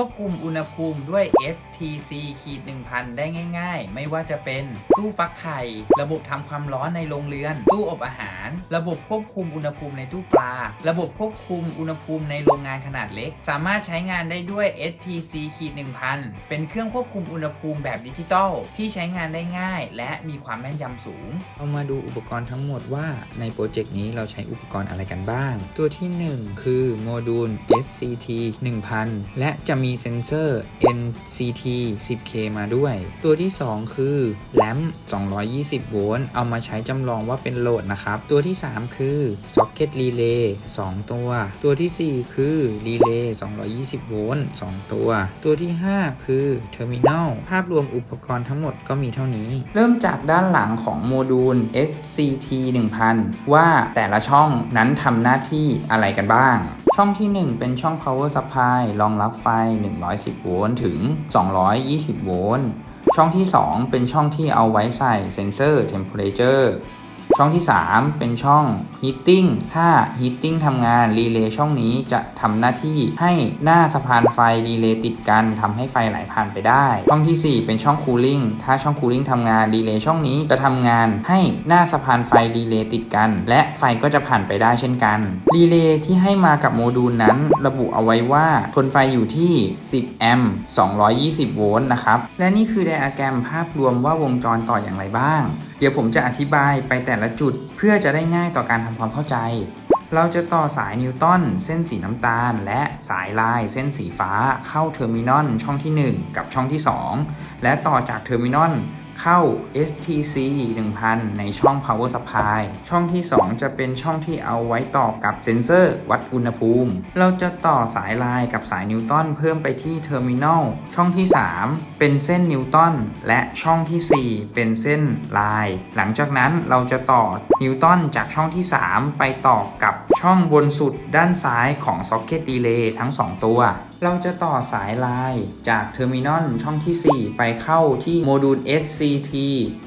ควบคุมอุณหภูมิด้วย STC ขีด1000 ได้ง่ายๆ ไม่ว่าจะเป็นตู้ฟักไข่ ระบบทำความร้อนในโรงเรือน ตู้อบอาหาร ระบบควบคุมอุณหภูมิในตู้ปลา ระบบควบคุมอุณหภูมิในโรงงานขนาดเล็ก สามารถใช้งานได้ด้วย STC ขีด1000 เป็นเครื่องควบคุมอุณหภูมิแบบดิจิตอลที่ใช้งานได้ง่าย และมีความแม่นยำสูงเรามาดูอุปกรณ์ทั้งหมดว่าในโปรเจกต์นี้เราใช้อุปกรณ์อะไรกันบ้าง ตัวที่ 1 คือโมดูล SCT 1000 และจะมีีเซ็นเซอร์ NCT 10K มาด้วย ตัวที่ 2 คือแลม220 โวลต์ เอามาใช้จำลองว่าเป็นโหลดนะครับ ตัวที่ 3 คือ Socket Relay 2ตัว ตัวทีสี่4 คือ Relay 220 โวลต์ 2 ตัว ตัวที่ 5 คือ Terminal ภาพรวมอุปกรณ์ทั้งหมดก็มีเท่านี้ เริ่มจากด้านหลังของโมดูล SCT 1000 ว่าแต่ละช่องนั้นทำหน้าที่อะไรกันบ้าง ช่องที่ 1 เป็นช่อง power supply รองรับไฟ 110 โวลต์ถึง 220 โวลต์ ช่องที่ 2 เป็นช่องที่เอาไว้ใส่เซ็นเซอร์ temperature ช่องที่ 3 เป็นช่อง heating ถ้า heating ทำงาน relay ช่องนี้จะทำหน้าที่ให้หน้าสะพานไฟ relay ติดกันทำให้ไฟไหลผ่านไปได้ ช่องทีสี่ 4 เป็นช่อง cooling ถ้าช่อง cooling ทำงาน relay ช่องนี้จะทำงานให้หน้าสะพานไฟ relay ติดกัน และไฟก็จะผ่านไปได้เช่นกัน relay ที่ให้มากับโมดูลนั้น ระบุเอาไว้ว่าทนไฟอยู่ที่ 10 แอมป์ 220 โวลต์นะครับและนี่คือไดอะแกรมภาพรวมว่าวงจรต่ออย่างไรบ้าง เดี๋ยวผมจะอธิบายไปแต่ละจุดเพื่อจะได้ง่ายต่อการทำความเข้าใจ เราจะต่อสายนิวตันเส้นสีน้ำตาล และสายลายเส้นสีฟ้าเข้าเทอร์มินอลช่องที่ 1 กับช่องที่ 2 และต่อจากเทอร์มินอล เข้า STC 1000 ในช่อง power supply ช่องที่ 2 จะเป็นช่องที่เอาไว้ต่อกับเซ็นเซอร์วัดอุณหภูมิ เราจะต่อสายลายกับสายนิวตันเพิ่มไปที่เทอร์มินอลช่องที่ 3 เป็นเส้นนิวตันและช่องที่ 4 เป็นเส้นลาย หลังจากนั้นเราจะต่อนิวตันจากช่องที่ 3 ไปต่อกับช่องบนสุดด้านซ้ายของ Socket Relay ทั้ง 2 ตัว เราจะต่อสายไลายจากเทอร์มินอลช่องที่ 4 ไปเข้าที่โมดูล SCT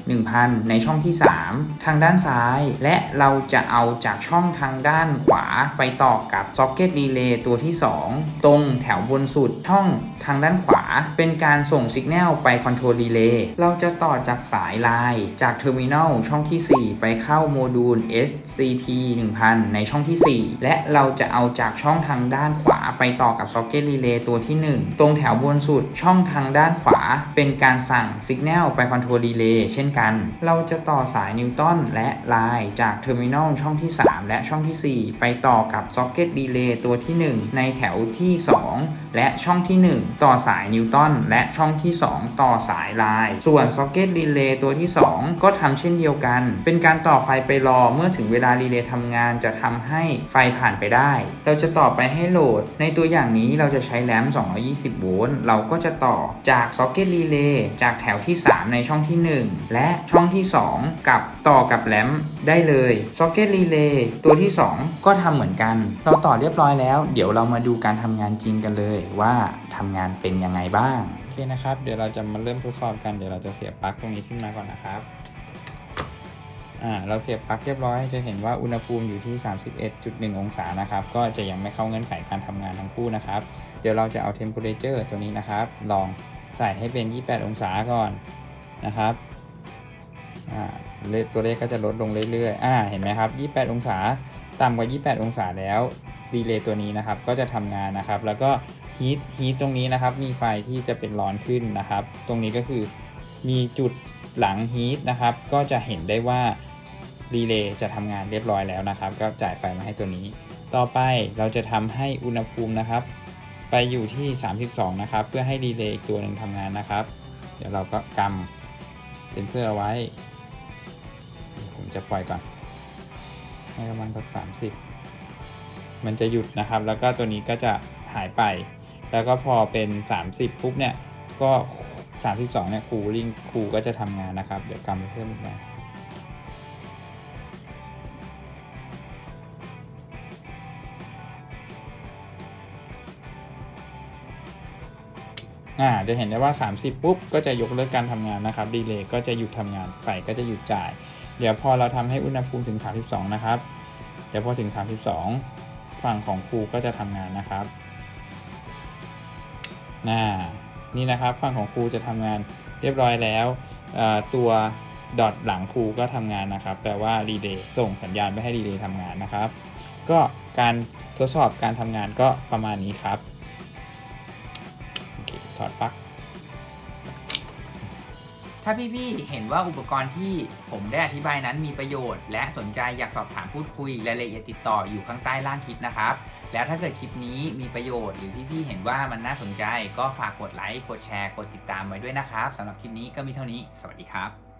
1000 ในช่องที่ 3 ทางด้านซ้าย และเราจะเอาจากช่องทางด้านขวาไปต่อกับ Socket Relay ตัวที่ 2 ตรงแถวบนสุดช่องทางด้านขวา เป็นการส่งสัญญาณไป Control Relay เราจะต่อจากสายไลายจากเทอร์มินอลช่องที่ 4 ไปเข้าโมดูล SCT 1000 ในช่องที่ 4 และเราจะเอาจากช่องทางด้านขวาไปต่อกับ Socket Relay ตัตัวที่ 1 ตรงแถวบนสุดช่องทางด้านขวา เป็นการสั่งสัญญาณไป Control Relay เช่นกัน เราจะต่อสายนิวตันและลายจากเทอร์มินอลช่องที่ 3 และช่องทีสี่4 ไปต่อกับ Socket Relay ตัวที่ 1 ในแถวที่ 2 และช่องที่ 1 ต่อสายนิวตันและช่องที่ 2 ต่อสายลายส่วน Socket Relay ตัวที่ 2 ก็ทำเช่นเดียวกัน เป็นการต่อไฟไปรอเมื่อถึงเวลารีเลย์ทำงานจะทำให้ไฟผ่านไปได้ เราจะต่อไปให้โหลด ในตัวอย่างนี้เราจะใช้ช้แรม220 โวลต์ เราก็จะต่อจาก Socket Relay จากแถวที่ 3 ในช่องที่ 1 และช่องที่ 2 กับต่อกับแรมได้เลย Socket Relay ตัวที่ 2 ก็ทำเหมือนกัน เราต่อเรียบร้อยแล้ว เดี๋ยวเรามาดูการทำงานจริงกันเลยว่าทำงานเป็นยังไงบ้าง โอเคนะครับ เดี๋ยวเราจะมาเริ่มทดสอบกัน เดี๋ยวเราจะเสียบปลั๊กตรงนี้ขึ้นมาก่อนนะครับ อ่าเราเสียบปลั๊กเรียบร้อย จะเห็นว่าอุณหภูมิอยู่ที่ 31.1 องศานะครับ ก็จะยังไม่เข้าเงื่อนไขการทำงานทั้งคู่นะครับ เดี๋ยวเราจะเอา temperature ตัวนี้นะครับ ลองใส่ให้เป็น 28 องศาก่อนนะครับอ่าตัวเลขก็จะลดลงเรื่อยๆ อ่า เห็นไหมครับ 28 องศา ต่ำกว่า 28 องศาแล้ว ดีเลย์ตัวนี้นะครับ ก็จะทำงานนะครับ แล้วก็ฮีทฮีทตรงนี้นะครับ มีไฟที่จะเป็นร้อนขึ้นนะครับ ตรงนี้ก็คือมีจุดหลังฮีทนะครับ ก็จะเห็นได้ว่า รีเลย์จะทำงานเรียบร้อยแล้วนะครับ ก็จ่ายไฟมาให้ตัวนี้ ต่อไปเราจะทำให้อุณหภูมินะครับ ไปอยู่ที่ 32 นะครับ เพื่อให้รีเลย์อีกตัวหนึ่งทำงานนะครับ เดี๋ยวเราก็กำเซนเซอร์เอาไว้ ผมจะปล่อยก่อน ให้ประมาณสักสามสิบมันจะหยุดนะครับ แล้วก็ตัวนี้ก็จะหายไป แล้วก็พอเป็น 30 ปุ๊บเนี่ย ก็ 32 เนี่ยคูลิ่งคูก็จะทำงานนะครับ เดี๋ยวกำเพิ่มอีกหน่อย อ่าจะเห็นได้ว่า 30 ปุ๊บ ก็จะยกเลิกการทำงานนะครับดีเลย์ก็จะหยุดทำงานไฟก็จะหยุดจ่าย เดี๋ยวพอเราทำให้อุณหภูมิถึง 32 นะครับ เดี๋ยวพอถึง 32 ฝั่งของครูก็จะทำงานนะครับน่านี่นะครับฝั่งของครูจะทำงานเรียบร้อยแล้วตัวดอทหลังครูก็ทำงานนะครับ แปลว่ารีเลย์ส่งสัญญาณไปให้รีเลย์ทำงานนะครับ ก็การทดสอบการทำงานก็ประมาณนี้ครับ ถอดปลั๊กถ้าพี่ๆเห็นว่าอุปกรณ์ที่ผมได้อธิบายนั้นมีประโยชน์ และสนใจอยากสอบถามพูดคุยรายละเอียดติดต่ออยู่ข้างใต้ล่างคลิปนะครับ แล้วถ้าเกิดคลิปนี้มีประโยชน์หรือพี่ๆเห็นว่ามันน่าสนใจ ก็ฝากกดไลค์กดแชร์ กดติดตามไว้ด้วยนะครับสำหรับคลิปนี้ก็มีเท่านี้ สวัสดีครับ